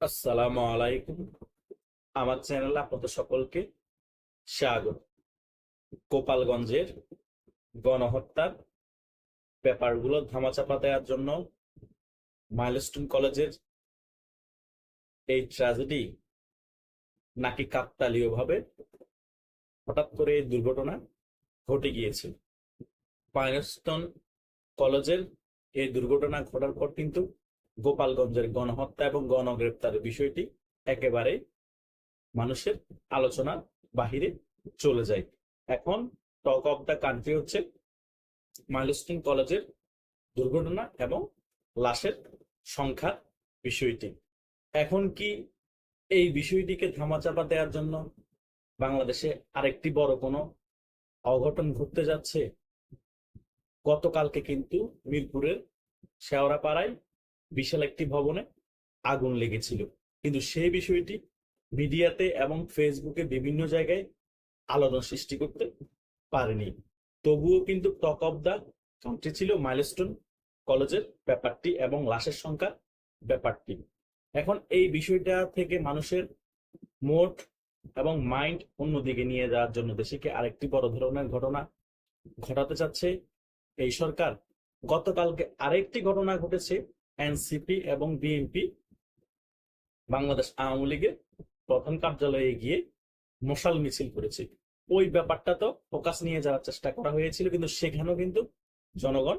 আসসালামু আলাইকুম। আমার চ্যানেলে আপনাদের সকলকে স্বাগত। গোপালগঞ্জের গণহত্যার ব্যাপারগুলো ধামাচাপা দেওয়ার জন্য মাইলস্টোন কলেজের এই ট্র্যাজেডি নাকি কাকতালীয় ভাবে হঠাৎ করে এই দুর্ঘটনা ঘটে গিয়েছে। মাইলস্টোন কলেজের এই দুর্ঘটনা ঘটার পর কিন্তু গোপালগঞ্জের গণহত্যা এবং গণগ্রেপ্তারের বিষয়টি একেবারে মানুষের আলোচনার বাহিরে চলে যায়। এখন টক অফ দ্য কান্ট্রি হচ্ছে মাইলস্টোন কলেজের দুর্ঘটনা এবং লাশের সংখ্যার বিষয়টি। এখন কি এই বিষয়টিকে ধামাচাপা দেওয়ার জন্য বাংলাদেশে আরেকটি বড় কোনো অঘটন ঘটতে যাচ্ছে? গতকালকে কিন্তু মিরপুরের শেওড়াপাড়ায় বিশাল একটি ভবনে আগুন লেগেছিল। কিন্তু সেই বিষয়টি মিডিয়াতে এবং ফেসবুকে বিভিন্ন জায়গায় আলোড়ন সৃষ্টি করতে পারেনি। তবুও কিন্তু টক অফ দ্য কান্ট্রি ছিল মাইলস্টোন কলেজের ব্যাপারটি এবং লাশের সংখ্যার ব্যাপারটি। এখন এই বিষয়টা থেকে মানুষের মোট এবং মাইন্ড অন্যদিকে নিয়ে যাওয়ার জন্য দেশকে আরেকটি বড় ধরনের ঘটনা ঘটাতে চাচ্ছে এই সরকার। গতকালকে আরেকটি ঘটনা ঘটেছে এনসিপি এবং বিএনপি বাংলাদেশ আওয়ামী লীগের প্রধান কার্যালয়ে গিয়ে মশাল মিছিল করেছে। ওই ব্যাপারটা তো ফোকাস নিয়ে যাওয়ার চেষ্টা করা হয়েছিল, কিন্তু সেখানেও কিন্তু জনগণ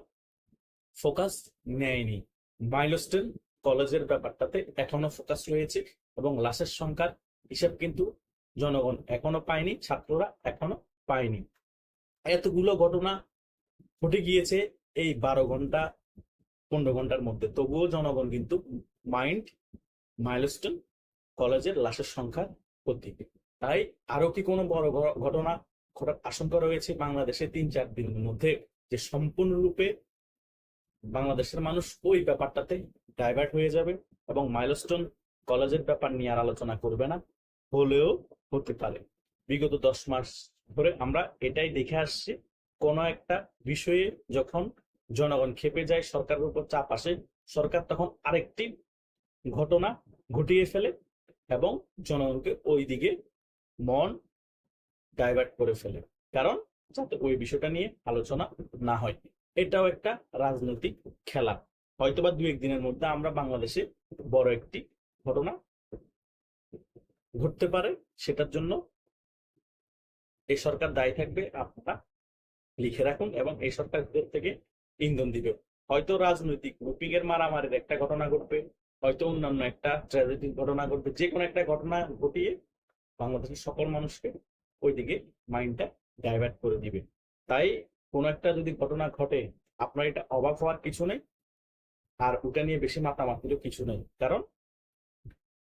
ফোকাস নেয়নি। মাইলস্টেন কলেজের ব্যাপারটাতে এখনও ফোকাস রয়েছে এবং লাশের সংখ্যার হিসাব কিন্তু জনগণ এখনও পায়নি, ছাত্ররা এখনও পায়নি। এতগুলো ঘটনা ঘটে গিয়েছে এই বারো ঘণ্টা পনেরো ঘণ্টার মধ্যে। তবুও জনগণ কিন্তু মাইন্ড মাইলস্টোন কলেজের লাশের সংখ্যা প্রতি তাই আরও কি কোনো বড় ঘটনা ঘটার আশঙ্কা রয়েছে? বাংলাদেশে তিন চার দিনের মধ্যে যে সম্পূর্ণরূপে বাংলাদেশের মানুষ ওই ব্যাপারটাতে ডাইভার্ট হয়ে যাবে এবং মাইলস্টোন কলেজের ব্যাপার নিয়ে আর আলোচনা করবে না, হলেও হতে পারে। বিগত দশ মাস ধরে আমরা এটাই দেখে আসছি, কোনো একটা বিষয়ে যখন জনগণ খেপে যায়, সরকারের উপর চাপ আসে। সরকার তখন আরেকটি ঘটনা ঘটিয়ে ফেলে এবং জনগণকে ওই দিকে মন ডাইভার্ট করে ফেলে। কারণ যাতে ওই বিষয়টা নিয়ে আলোচনা না হয়। এটাও একটা রাজনৈতিক খেলা। হয়তোবা দু একদিনের মধ্যে আমরা বাংলাদেশে বড় একটি ঘটনা ঘটতে পারে, সেটার জন্য এই সরকার দায়ী থাকবে, আপনারা লিখে রাখুন এবং এই সরকার থেকে ইন্ধন দিবে। হয়তো রাজনৈতিক গ্রুপিং এর মারামারির একটা ঘটনা ঘটবে, হয়তো অন্যান্য একটা ট্র্যাজেডির ঘটনা ঘটবে। যে কোনো একটা ঘটনা ঘটিয়ে বাংলাদেশের সকল মানুষকে ওইদিকে মাইন্ডটা ডাইভার্ট করে দিবে। তাই কোনো একটা যদি ঘটনা ঘটে, আপনার এটা অবাক হওয়ার কিছু নেই, আর ওটা নিয়ে বেশি মাতামাতিরও কিছু নেই। কারণ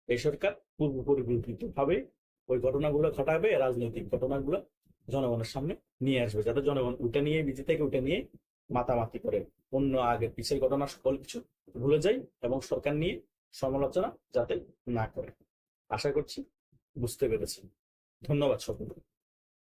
এই সরকার পূর্ব পরিকল্পিত ভাবে ওই ঘটনাগুলো ঘটাবে, রাজনৈতিক ঘটনাগুলো জনগণের সামনে নিয়ে আসবে। যাতে জনগণ ওটা নিয়ে বিজে থেকে ওটা নিয়ে মাতামাতি করে। অন্য আগে পিছের ঘটনা সকল কিছু ভুলে যাই এবং সরকার নিয়ে সমালোচনা যাতে না করে। আশা করছি বুঝতে পেরেছি ধন্যবাদ সকলকে।